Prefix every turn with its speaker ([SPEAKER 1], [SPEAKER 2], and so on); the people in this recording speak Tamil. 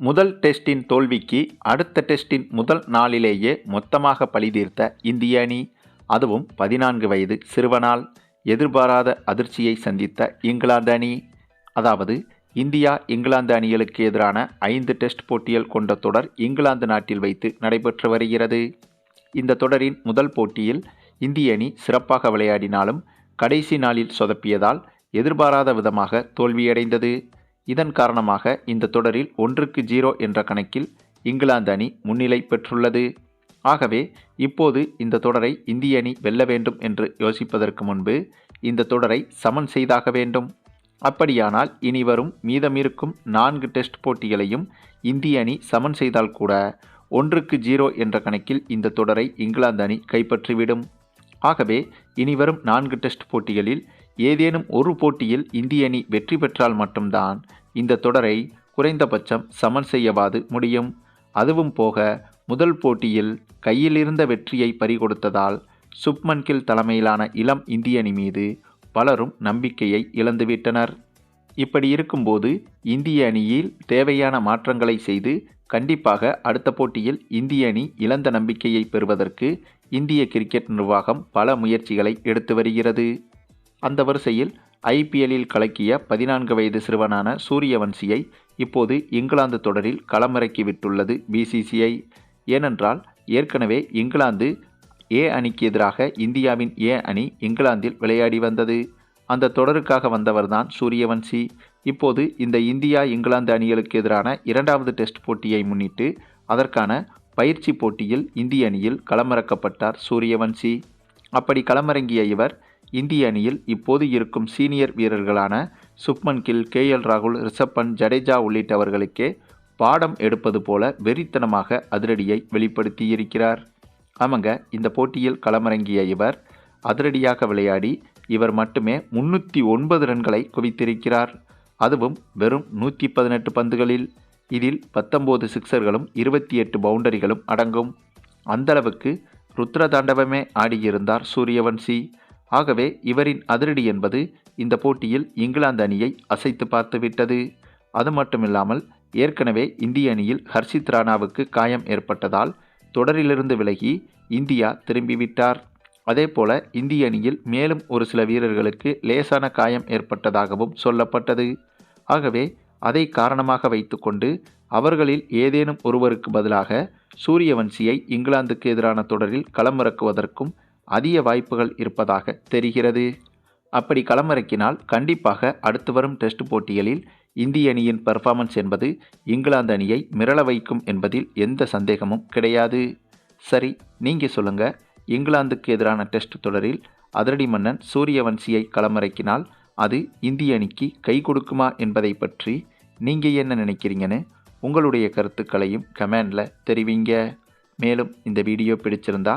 [SPEAKER 1] முதல் டெஸ்டின் தோல்விக்கு அடுத்த டெஸ்டின் முதல் நாளிலேயே மொத்தமாக பழிதீர்த்த இந்திய அணி அதுவும் பதினான்கு வயது சிறுவனால் எதிர்பாராத அதிர்ச்சியை சந்தித்த இங்கிலாந்து அணி அதாவது இந்தியா இங்கிலாந்து அணிகளுக்கு எதிரான ஐந்து டெஸ்ட் போட்டிகள் கொண்ட தொடர் இங்கிலாந்து நாட்டில் வைத்து நடைபெற்று வருகிறது. இந்த தொடரின் முதல் போட்டியில் இந்திய அணி சிறப்பாக விளையாடினாலும் கடைசி நாளில் சொதப்பியதால் எதிர்பாராத விதமாக தோல்வியடைந்தது. இதன் காரணமாக இந்த தொடரில் ஒன்றுக்கு ஜீரோ என்ற கணக்கில் இங்கிலாந்து அணி முன்னிலை பெற்றுள்ளது. ஆகவே இப்போது இந்த தொடரை இந்திய அணி வெல்ல வேண்டும் என்று யோசிப்பதற்கு முன்பு இந்த தொடரை சமன் செய்தாக வேண்டும். அப்படியானால் இனி வரும் மீதமிருக்கும் நான்கு டெஸ்ட் போட்டிகளையும் இந்திய அணி சமன் செய்தால் கூட ஒன்றுக்கு ஜீரோ என்ற கணக்கில் இந்த தொடரை இங்கிலாந்து அணி கைப்பற்றிவிடும். ஆகவே இனிவரும் நான்கு டெஸ்ட் போட்டிகளில் ஏதேனும் ஒரு போட்டியில் இந்திய அணி வெற்றி பெற்றால் மட்டும்தான் இந்த தொடரை குறைந்தபட்சம் சமன் செய்யவாது முடியும். அதுவும் போக முதல் போட்டியில் கையிலிருந்த வெற்றியை பறிகொடுத்ததால் சுப்மன் கில் தலைமையிலான இளம் இந்திய அணி மீது பலரும் நம்பிக்கையை இழந்துவிட்டனர். இப்படி இருக்கும்போது இந்திய அணியில் தேவையான மாற்றங்களை செய்து கண்டிப்பாக அடுத்த போட்டியில் இந்திய அணி இழந்த நம்பிக்கையை பெறுவதற்கு இந்திய கிரிக்கெட் நிர்வாகம் பல முயற்சிகளை எடுத்து வருகிறது. அந்த வரிசையில் ஐபிஎல்லில் கலக்கிய பதினான்கு வயது சிறுவனான சூரியவன்சியை இப்போது இங்கிலாந்து தொடரில் களமிறக்கி விட்டுள்ளது பிசிசிஐ ஏனென்றால் ஏற்கனவே இங்கிலாந்து ஏ அணிக்கு எதிராக இந்தியாவின் ஏ அணி இங்கிலாந்தில் விளையாடி வந்தது. அந்த தொடருக்காக வந்தவர்தான் சூரியவன்சி. இப்போது இந்த இந்தியா இங்கிலாந்து அணிகளுக்கு எதிரான இரண்டாவது டெஸ்ட் போட்டியை முன்னிட்டு அதற்கான பயிற்சி போட்டியில் இந்திய அணியில் களமிறக்கப்பட்டார் சூரியவன்சி. அப்படி களமிறங்கிய இவர் இந்திய அணியில் இப்போது இருக்கும் சீனியர் வீரர்களான சுப்மன் கில் கே. எல். ராகுல் ரிஷப்பன் ஜடேஜா உள்ளிட்டவர்களுக்கே பாடம் எடுப்பது போல வெறித்தனமாக அதிரடியை வெளிப்படுத்தியிருக்கிறார். ஆமாங்க இந்த போட்டியில் களமிறங்கிய இவர் அதிரடியாக விளையாடி இவர் மட்டுமே முன்னூற்றி ஒன்பது ரன்களை குவித்திருக்கிறார். அதுவும் வெறும் நூற்றி பதினெட்டு பந்துகளில். இதில் பத்தொம்போது சிக்சர்களும் இருபத்தி எட்டு பவுண்டரிகளும் அடங்கும். அந்தளவுக்கு ருத்ரதாண்டவமே ஆடியிருந்தார் சூரியவன்சி. ஆகவே இவரின் அதிரடி என்பது இந்த போட்டியில் இங்கிலாந்து அணியை அசைத்து பார்த்துவிட்டது. அது மட்டுமில்லாமல் ஏற்கனவே இந்திய அணியில் ஹர்ஷித் ராணாவுக்கு காயம் ஏற்பட்டதால் தொடரிலிருந்து விலகி இந்தியா திரும்பிவிட்டார். அதேபோல இந்திய அணியில் மேலும் ஒரு சில வீரர்களுக்கு லேசான காயம் ஏற்பட்டதாகவும் சொல்லப்பட்டது. ஆகவே அதை காரணமாக வைத்துக்கொண்டு அவர்களில் ஏதேனும் ஒருவருக்கு பதிலாக சூரியவன்சியை இங்கிலாந்துக்கு எதிரான தொடரில் களமிறக்குவதற்கும் அதிக வாய்ப்புகள் இருப்பதாக தெரிகிறது. அப்படி களமிறக்கினால் கண்டிப்பாக அடுத்து வரும் டெஸ்ட் போட்டிகளில் இந்திய அணியின் பெர்ஃபார்மன்ஸ் என்பது இங்கிலாந்து அணியை மிரள வைக்கும் என்பதில் எந்த சந்தேகமும் கிடையாது. சரி நீங்கள் சொல்லுங்கள் இங்கிலாந்துக்கு எதிரான டெஸ்ட் தொடரில் அதிரடி மன்னன் சூரியவன்சியை களமிறக்கினால் அது இந்திய அணிக்கு கை கொடுக்குமா என்பதை பற்றி நீங்கள் என்ன நினைக்கிறீங்கன்னு உங்களுடைய கருத்துக்களையும் கமெண்டில் தெரிவிங்க. மேலும் இந்த வீடியோ பிடிச்சிருந்தா